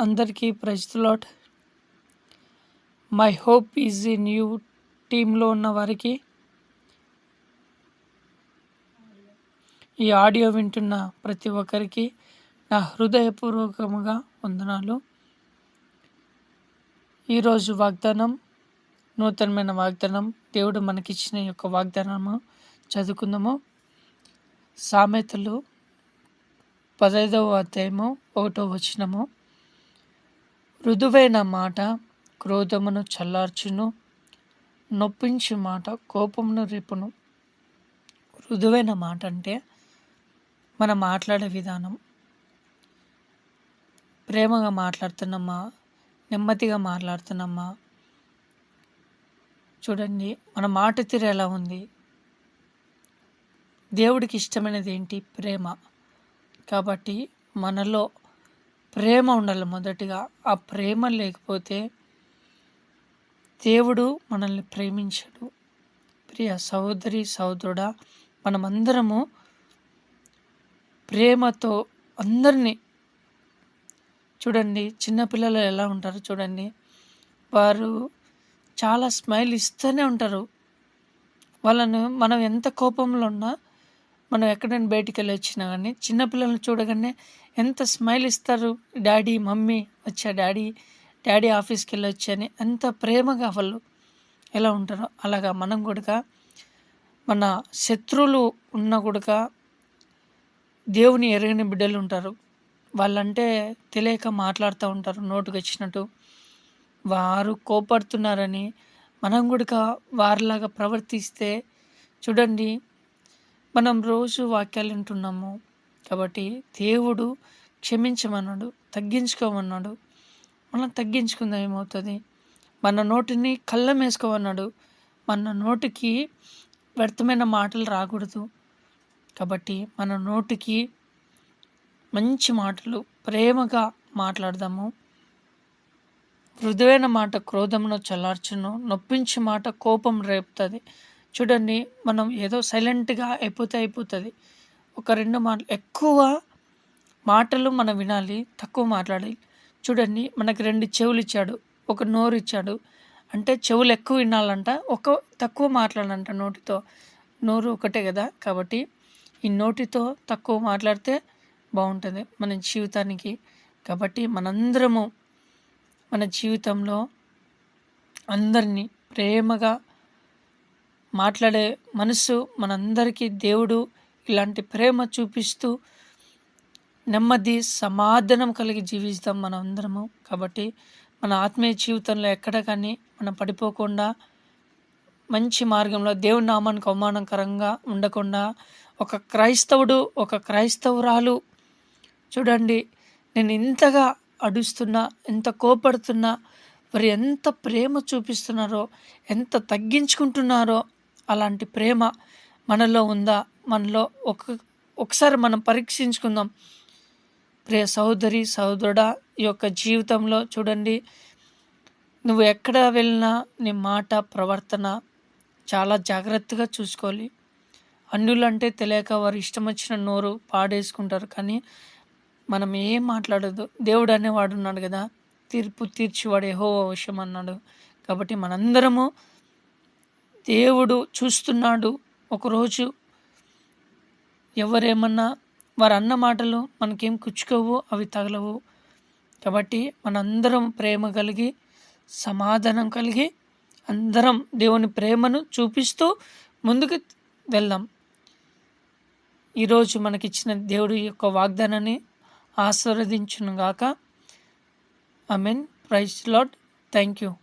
అందరికీ ప్రజలాట్ my hope is in you టీంలో ఉన్న వారికి. ఈ ఆడియో వింటున్న ప్రతి ఒక్కరికి నా హృదయపూర్వకముగా వందనాలు. ఈరోజు వాగ్దానం నూతనమైన వాగ్దానం దేవుడు మనకిచ్చిన యొక్క వాగ్దానము చదువుకుందాము. సామెతలు పదైదవ అధ్యాయము ఒకటో వచనము. మృదువైన మాట క్రోధమును చల్లార్చును నొప్పించి మాట కోపమును రేపును. మృదువైన మాట అంటే మనం మాట్లాడే విధానం. ప్రేమగా మాట్లాడుతున్నామా నెమ్మదిగా మాట్లాడుతున్నామా చూడండి మన మాట తీరు ఎలా ఉంది? దేవుడికి ఇష్టమైనది ఏంటి? ప్రేమ. కాబట్టి మనలో ప్రేమ ఉండాలి మొదటిగా. ఆ ప్రేమ లేకపోతే దేవుడు మనల్ని ప్రేమించడు. ప్రియ సహోదరి సహోదరుడా మనమందరము ప్రేమతో అందరినీ చూడండి చిన్నపిల్లలు ఎలా ఉంటారు చూడండి. వారు చాలా స్మైల్ ఇస్తూనే ఉంటారు. వాళ్ళను మనం ఎంత కోపంలో ఉన్నా మనం ఎక్కడైనా బయటికి వెళ్ళి వచ్చినా కానీ చిన్నపిల్లల్ని చూడగానే ఎంత స్మైల్ ఇస్తారు. డాడీ మమ్మీ వచ్చా డాడీ డాడీ ఆఫీస్కి వెళ్ళి వచ్చని ఎంత ప్రేమగా వాళ్ళు ఎలా ఉంటారో అలాగా మనం కూడా మన శత్రువులు ఉన్న కూడా దేవుని ఎరగని బిడ్డలు ఉంటారు. వాళ్ళంటే తెలియక మాట్లాడుతూ ఉంటారు నోటుకు వచ్చినట్టు వారు కోపడుతున్నారని మనం కూడా వారిలాగా ప్రవర్తిస్తే చూడండి మనం రోజు వాక్యాలు వింటున్నాము. కాబట్టి దేవుడు క్షమించమన్నాడు తగ్గించుకోమన్నాడు. మనం తగ్గించుకుందాం ఏమవుతుంది? మన నోటిని కళ్ళం వేసుకోమన్నాడు. మన నోటికి వ్యర్థమైన మాటలు రాకూడదు. కాబట్టి మన నోటికి మంచి మాటలు ప్రేమగా మాట్లాడదాము. మృదువైన మాట క్రోధమును చల్లార్చును. నొప్పించి మాట కోపం రేపుతుంది. చూడండి మనం ఏదో సైలెంట్గా అయిపోతే అయిపోతుంది. ఒక రెండు మాటలు ఎక్కువ మాటలు మనం వినాలి తక్కువ మాట్లాడాలి. చూడండి మనకి రెండు చెవులు ఇచ్చాడు ఒక నోరు ఇచ్చాడు. అంటే చెవులు ఎక్కువ వినాలంట ఒక తక్కువ మాట్లాడాలంట నోటితో. నోరు ఒకటే కదా కాబట్టి ఈ నోటితో తక్కువ మాట్లాడితే బాగుంటుంది మన జీవితానికి. కాబట్టి మనందరము మన జీవితంలో అందరినీ ప్రేమగా మాట్లాడే మనసు మనందరికీ దేవుడు ఇలాంటి ప్రేమ చూపిస్తూ నెమ్మది సమాధానం కలిగి జీవిస్తాం మనం అందరము కాబట్టి మన ఆత్మీయ జీవితంలో ఎక్కడ కానీ మనం పడిపోకుండా మంచి మార్గంలో దేవుని నామానికి అవమానకరంగా ఉండకుండా ఒక క్రైస్తవుడు ఒక క్రైస్తవురాలు చూడండి నేను ఇంతగా అడుస్తున్నా ఎంత కోపడుతున్నా మరి ఎంత ప్రేమ చూపిస్తున్నారో ఎంత తగ్గించుకుంటున్నారో అలాంటి ప్రేమ మనలో ఉందా? మనలో ఒక ఒకసారి మనం పరీక్షించుకుందాం. ప్రియ సహోదరి సహోదరుడా ఈ యొక్క జీవితంలో చూడండి నువ్వు ఎక్కడ వెళ్ళినా నీ మాట ప్రవర్తన చాలా జాగ్రత్తగా చూసుకోవాలి. అన్యులంటే తెలియక వారు ఇష్టం వచ్చిన నోరు పాడేసుకుంటారు కానీ మనం ఏం మాట్లాడదు. దేవుడు అనేవాడు ఉన్నాడు కదా తీర్పు తీర్చివాడు ఏహో అవసరం అన్నాడు. కాబట్టి మనందరము దేవుడు చూస్తున్నాడు ఒకరోజు. ఎవరేమన్నా వారు అన్న మాటలు మనకేం కుచ్చుకోవు అవి తగలవు. కాబట్టి మనందరం ప్రేమ కలిగి సమాధానం కలిగి అందరం దేవుని ప్రేమను చూపిస్తూ ముందుకు వెళ్దాం. ఈరోజు మనకిచ్చిన దేవుడి యొక్క వాగ్దానాన్ని ఆశీర్వదించును గాక I mean praise lord thank you